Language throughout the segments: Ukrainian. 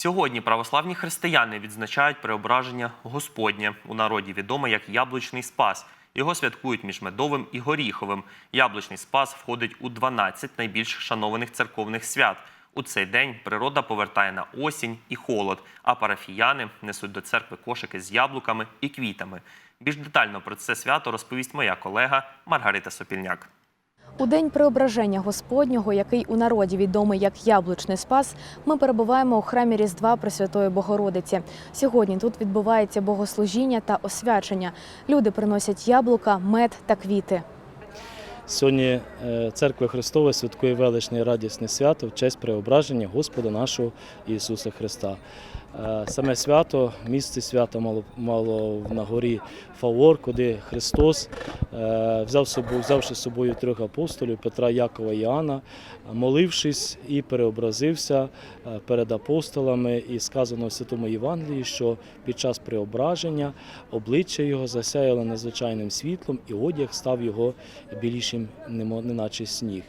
Сьогодні православні християни відзначають преображення Господнє у народі відоме як Яблучний Спас. Його святкують між Медовим і Горіховим. Яблучний Спас входить у 12 найбільш шанованих церковних свят. У цей день природа повертає на осінь і холод, а парафіяни несуть до церкви кошики з яблуками і квітами. Більш детально про це свято розповість моя колега Маргарита Сопільняк. У день преображення Господнього, який у народі відомий як Яблучний Спас, ми перебуваємо у храмі Різдва Пресвятої Богородиці. Сьогодні тут відбувається богослужіння та освячення. Люди приносять яблука, мед та квіти. Сьогодні е, Церква Христова святкує величне і радісне свято в честь преображення Господа нашого Ісуса Христа. Е, Саме свято, місце свята мало, мало на горі Фавор, куди Христос е, взяв собою, взявши з собою трьох апостолів Петра, Якова і Іоанна, молившись і переобразився перед апостолами. І сказано в Святому Євангелії, що під час преображення обличчя його засяяло надзвичайним світлом, і одяг став його білішим, немо- неначе сніг.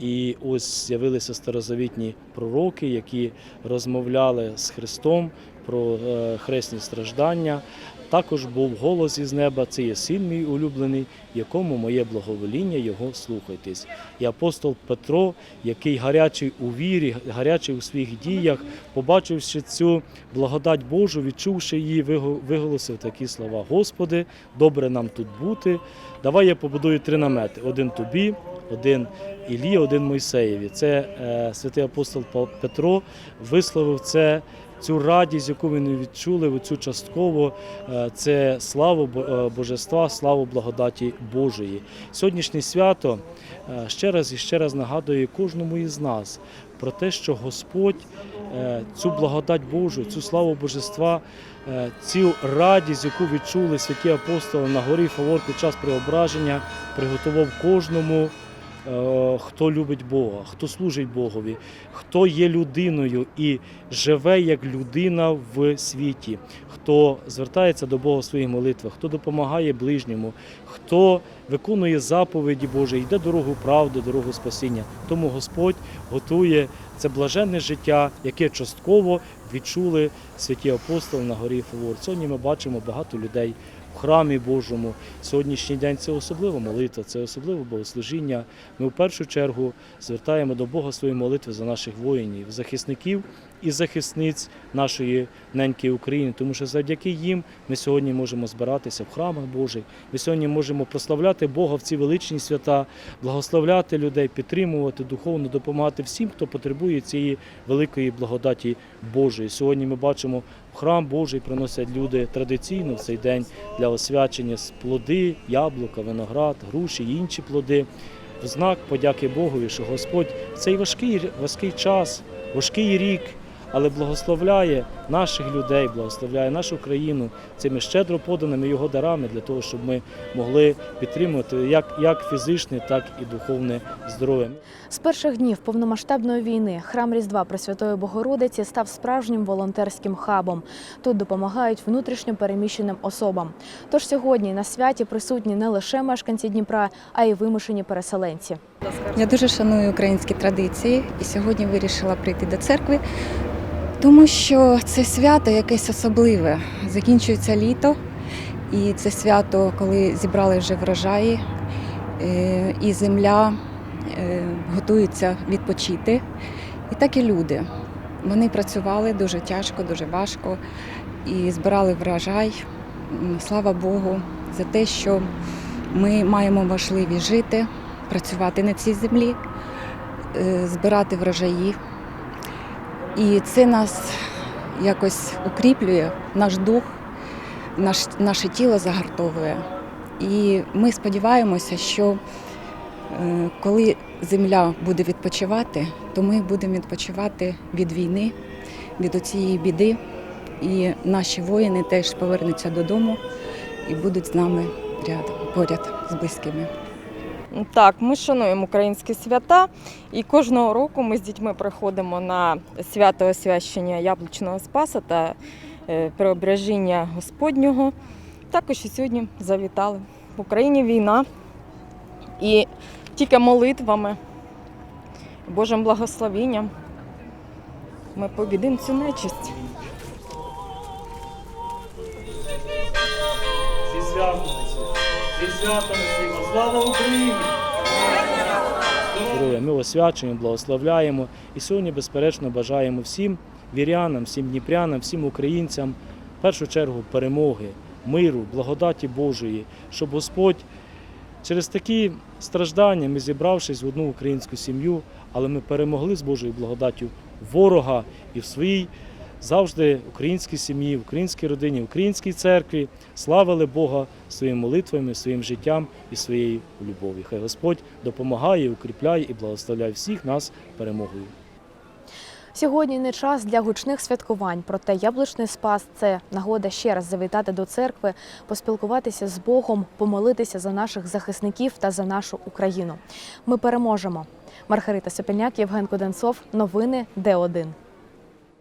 І ось з'явилися старозавітні пророки, які розмовляли з Христом про е, хресні страждання. Також був голос із неба, це є син мій улюблений, якому моє благовоління, його слухайтесь. І апостол Петро, який гарячий у вірі, гарячий у своїх діях, побачивши цю благодать Божу, відчувши її, виголосив такі слова: Господи, добре нам тут бути. Давай я побудую три намети: один тобі, один Іллі, один Мойсеєві. Це е, святий апостол Петро висловив це. Цю радість, яку вони відчули, цю частково, е, це славу е, Божества, славу благодаті Божої. Сьогоднішнє свято е, ще раз і ще раз нагадує кожному із нас про те, що Господь цю благодать Божу, цю славу Божества, цю радість, яку відчули святі апостоли на горі Фавор під час преображення, приготував кожному. Е, Хто любить Бога, хто служить Богові, хто є людиною і живе як людина в світі, хто звертається до Бога в своїх молитвах, хто допомагає ближньому, хто виконує заповіді Божі, йде дорогу правди, дорогу спасіння. Тому Господь готує це блаженне життя, яке частково відчули святі апостоли на горі Фавор. Сьогодні ми бачимо багато людей в храмі Божому. Сьогоднішній день це особлива молитва, це особливе богослужіння. Ми в першу чергу звертаємо до Бога свої молитви за наших воїнів, захисників і захисниць нашої неньки України, тому що завдяки їм ми сьогодні можемо збиратися в храмах Божих. Ми сьогодні можемо прославляти Бога в ці величні свята, благословляти людей, підтримувати духовно, допомагати всім, хто потребує цієї великої благодаті Божої. Сьогодні ми бачимо в храм Божий приносять люди традиційно в цей день для освячення плоди, яблука, виноград, груші і інші плоди. В знак подяки Богові, що Господь в цей важкий, важкий час, важкий рік, але благословляє наших людей, благословляє нашу країну цими щедро поданими його дарами для того, щоб ми могли підтримувати як, як фізичне, так і духовне здоров'я. З перших днів повномасштабної війни храм Різдва Пресвятої Богородиці став справжнім волонтерським хабом. Тут допомагають внутрішньо переміщеним особам. Тож сьогодні на святі присутні не лише мешканці Дніпра, а й вимушені переселенці. Я дуже шаную українські традиції і сьогодні вирішила прийти до церкви, тому що це свято якесь особливе. Закінчується літо, і це свято, коли зібрали вже врожаї, е, і земля е, готується відпочити. І так і люди. Вони працювали дуже тяжко, дуже важко і збирали врожай. Слава Богу, за те, що ми маємо можливість жити, працювати на цій землі, е, збирати врожаї. І це нас якось укріплює, наш дух, наш, наше тіло загартовує. І ми сподіваємося, що е, коли земля буде відпочивати, то ми будемо відпочивати від війни, від цієї біди. І наші воїни теж повернуться додому і будуть з нами рядом, поряд з близькими. Так, ми шануємо українські свята, і кожного року ми з дітьми приходимо на свято освящення Яблучного Спаса та е, преображення Господнього. Також і сьогодні завітали. В Україні війна і тільки молитвами, Божим благословінням ми побідимо цю нечисть. Зі святом, зі святом всіма. Слава Україні! Здоров'я, ми освячуємо, благословляємо. І сьогодні, безперечно, бажаємо всім вірянам, всім дніпрянам, всім українцям, в першу чергу, перемоги, миру, благодаті Божої, щоб Господь через такі страждання ми зібравшись в одну українську сім'ю, але ми перемогли з Божою благодаттю ворога і в своїй завжди українській сім'ї, українській родині, українській церкві славили Бога своїми молитвами, своїм життям і своєю любов'ю. Хай Господь допомагає, укріпляє і благословляє всіх нас перемогою. Сьогодні не час для гучних святкувань, проте яблучний спас це нагода ще раз завітати до церкви, поспілкуватися з Богом, помолитися за наших захисників та за нашу Україну. Ми переможемо. Маргарита Сопільняк, Євген Куденцов. Новини Д1.